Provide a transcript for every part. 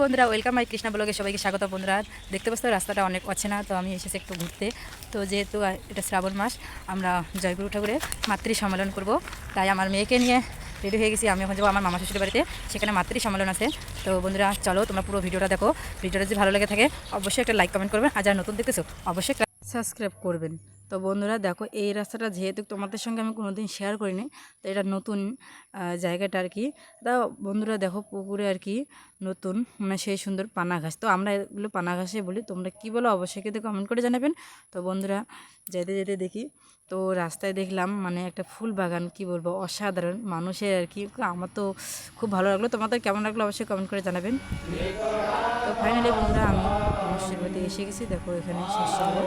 Welcome my Krishna ব্লগে সবাইকে স্বাগত বন্ধুরা। দেখতে পাচ্ছ রাস্তাটা অনেক অচেনা, তো আমি এসেছি একটু ঘুরতে। তো যেহেতু এটা শ্রাবণ মাস, আমরা জয়গুরু ঠাকুরের মাতৃ সম্মেলন করব। তাই আমার মেয়েকে নিয়ে রেডি হয়ে গেছি। আমি এখন যাব আমার মামা শ্বশুর বাড়িতে, সেখানে মাতৃ সম্মেলন আছে। তো বন্ধুরা, চলো তোমরা পুরো ভিডিওটা দেখো। ভিডিওটা যদি ভালো লেগে থাকে, অবশ্যই একটা লাইক কমেন্ট করবেন আর যারা নতুন দেখতেছো, অবশ্যই সাবস্ক্রাইব করবেন। তো বন্ধুরা দেখো, এই রাস্তাটা যেহেতু তোমাদের সঙ্গে আমি কোনো দিন শেয়ার করিনি, তো এটা নতুন জায়গাটা আর কি। তা বন্ধুরা দেখো, পুকুরে আর কি নতুন মানে সেই সুন্দর পানা ঘাস। তো আমরা এগুলো পানা ঘাসে বলি, তোমরা কি বলো অবশ্যই কিন্তু কমেন্ট করে জানাবেন। তো বন্ধুরা যেতে যেতে দেখি, তো রাস্তায় দেখলাম মানে একটা ফুল বাগান, কি বলব, অসাধারণ মানুষের আর কি। আমার তো খুব ভালো লাগল, তোমাদের কেমন লাগল অবশ্যই কমেন্ট করে জানাবেন। তো ফাইনালি বন্ধুরা আমি বাড়িতে এসে গেছি। দেখো এখানে শেষ হলো।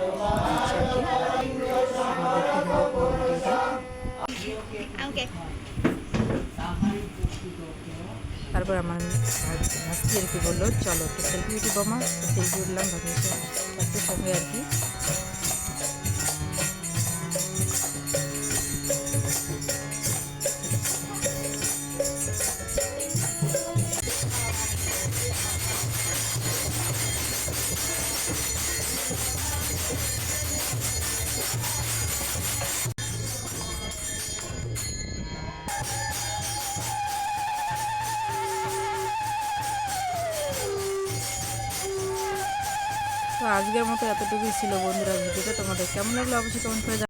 Aunque. তারপর আমার ভাস্তি আর কি বলল চলো একটু সেলফি উঠি বোমা সেলফি উঠলাম ভাবি সঙ্গে আর কি তো আজকের মতো এতটুকুই ছিল বন্ধুরা ভিডিওটা তোমাদের কেমন লাগল অবশ্যই কমেন্ট করে।